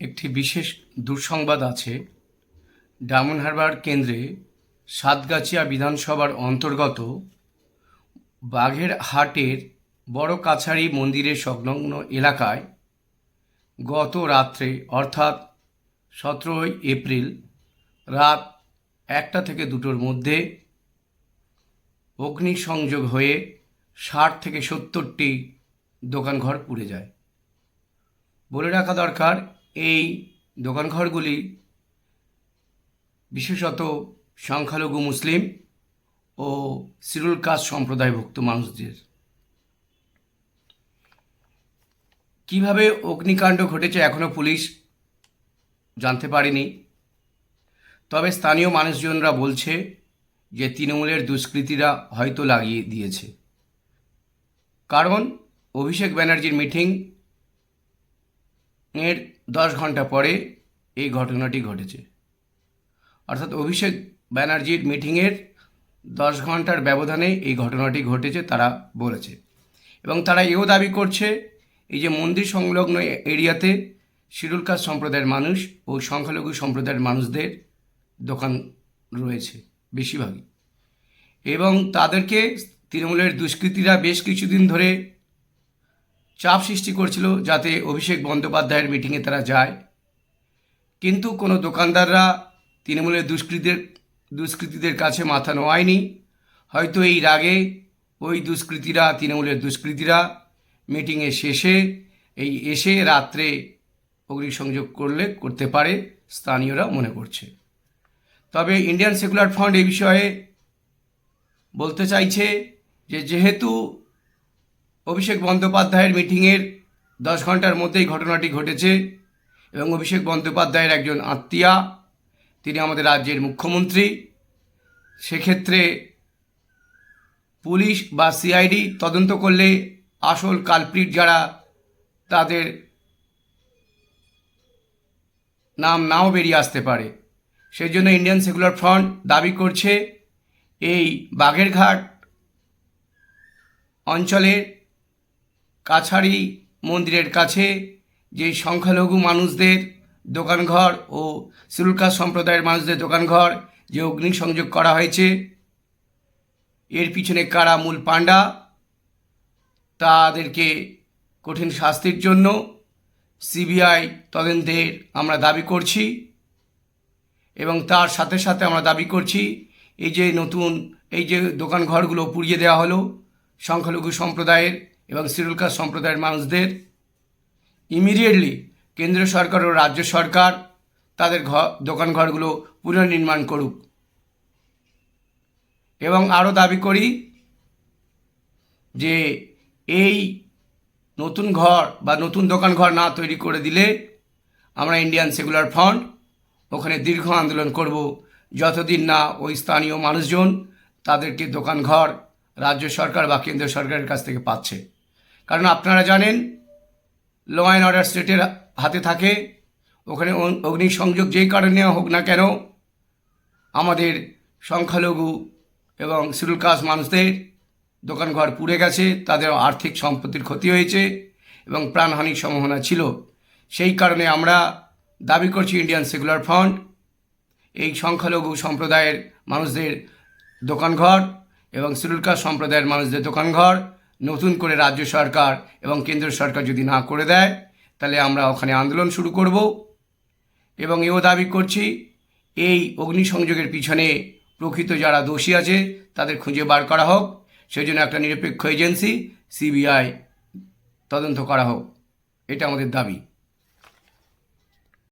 একটি বিশেষ দুঃসংবাদ আছে। ডায়মন্ড হারবার কেন্দ্রে সাতগাছিয়া বিধানসভার অন্তর্গত বাঘের হাটের বড় কাছারি মন্দিরের সংলগ্ন এলাকায় গত রাত্রে, অর্থাৎ সতেরোই এপ্রিল রাত একটা থেকে দুটোর মধ্যে অগ্নিসংযোগ হয়ে ষাট থেকে সত্তরটি দোকানঘর পুড়ে যায়। বলে রাখা দরকার এই দোকানঘরগুলি বিশেষত সংখ্যালঘু মুসলিম ও সিরুল কাজ সম্প্রদায়ভুক্ত মানুষদের। কীভাবে অগ্নিকাণ্ড ঘটেছে এখনও পুলিশ জানতে পারেনি। তবে স্থানীয় মানুষজনরা বলছে যে তৃণমূলের দুষ্কৃতীরা হয়তো লাগিয়ে দিয়েছে। কারণ অভিষেক ব্যানার্জির মিটিং এর দশ ঘণ্টা পরে এই ঘটনাটি ঘটেছে। অর্থাৎ অভিষেক ব্যানার্জির মিটিংয়ের দশ ঘণ্টার ব্যবধানে এই ঘটনাটি ঘটেছে তারা বলেছে। এবং তারা এও দাবি করছে, এই যে মন্দির সংলগ্ন এরিয়াতে শিরুল কাজ সম্প্রদায়ের মানুষ ও সংখ্যালঘু সম্প্রদায়ের মানুষদের দোকান রয়েছে বেশিরভাগই। এবং তাদেরকে তৃণমূলের দুষ্কৃতীরা বেশ কিছুদিন ধরে চাপ সৃষ্টি করছিল যাতে অভিষেক বন্দ্যোপাধ্যায়ের মিটিংয়ে তারা যায়। কিন্তু কোনো দোকানদাররা তৃণমূলের দুষ্কৃতীদের দুষ্কৃতীদের কাছে মাথা নোয়ায়নি। হয়তো এই রাগে ওই দুষ্কৃতীরা, তৃণমূলের দুষ্কৃতীরা মিটিংয়ে শেষে, এই এসে রাত্রে অগ্নিসংযোগ করলে, করতে পারে, স্থানীয়রা মনে করছে। তবে ইন্ডিয়ান সেকুলার ফান্ড এই বিষয়ে বলতে চাইছে যে, যেহেতু অভিষেক বন্দ্যোপাধ্যায়ের মিটিংয়ের দশ ঘণ্টার মধ্যেই ঘটনাটি ঘটেছে এবং অভিষেক বন্দ্যোপাধ্যায়ের একজন আত্মীয়া, তিনি আমাদের রাজ্যের মুখ্যমন্ত্রী। সেক্ষেত্রে পুলিশ বা সিআইডি তদন্ত করলে আসল কালপ্রিট যারা, তাদের নাম নাও বেরিয়ে আসতে পারে। সেই জন্য ইন্ডিয়ান সেকুলার ফ্রন্ট দাবি করছে, এই বাগেরঘাট অঞ্চলের কাছারি মন্দিরের কাছে যে সংখ্যালঘু মানুষদের দোকানঘর ও সিরুলকাজ সম্প্রদায়ের মানুষদের দোকানঘর যে অগ্নিসংযোগ করা হয়েছে, এর পিছনে কারা মূল পাণ্ডা, তাদেরকে কঠিন শাস্তির জন্য সিবিআই তদন্তের আমরা দাবি করছি এবং তার সাথে সাথে আমরা দাবি করছি, এই যে নতুন, এই যে দোকানঘরগুলো পুড়িয়ে দেওয়া হলো, সংখ্যালঘু সম্প্রদায়ের এবং সিরুলকাজ সম্প্রদায়ের মানুষদের ইমিডিয়েটলি কেন্দ্র সরকার ও রাজ্য সরকার তাদের ঘর দোকানঘরগুলো পুনর্নির্মাণ করুক। এবং আরও দাবি করি যে এই নতুন ঘর বা নতুন দোকান ঘর না তৈরি করে দিলে আমরা ইন্ডিয়ান সেকুলার ফ্রন্ট ওখানে দীর্ঘ আন্দোলন করব। যতদিন না ওই স্থানীয় মানুষজন তাদেরকে দোকান ঘর রাজ্য সরকার বা কেন্দ্র সরকারের কাছ থেকে পাচ্ছে। কারণ আপনারা জানেন ল অ্যান্ড অর্ডার স্টেটের হাতে থাকে, ওখানে অগ্নিসংযোগ যেই কারণে হোক না কেন, আমাদের সংখ্যালঘু এবং শিডিউল কাস্ট মানুষদের দোকানঘর পুড়ে গেছে, তাদের আর্থিক সম্পত্তির ক্ষতি হয়েছে এবং প্রাণহানির সম্ভাবনা ছিল। সেই কারণে আমরা দাবি করছি ইন্ডিয়ান সেকুলার ফ্রন্ট এই সংখ্যালঘু সম্প্রদায়ের মানুষদের দোকানঘর এবং শিডিউল কাস্ট সম্প্রদায়ের মানুষদের দোকানঘর নতুন করে রাজ্য সরকার এবং কেন্দ্র সরকার যদি না করে দেয়, তাহলে আমরা ওখানে আন্দোলন শুরু করব। এবং এও দাবি করছি, এই অগ্নিসংযোগের পিছনে প্রকৃত যারা দোষী আছে, তাদের খুঁজে বার করা হোক। সেই জন্য একটা নিরপেক্ষ এজেন্সি, সিবিআই, তদন্ত করা হোক। এটা আমাদের দাবি।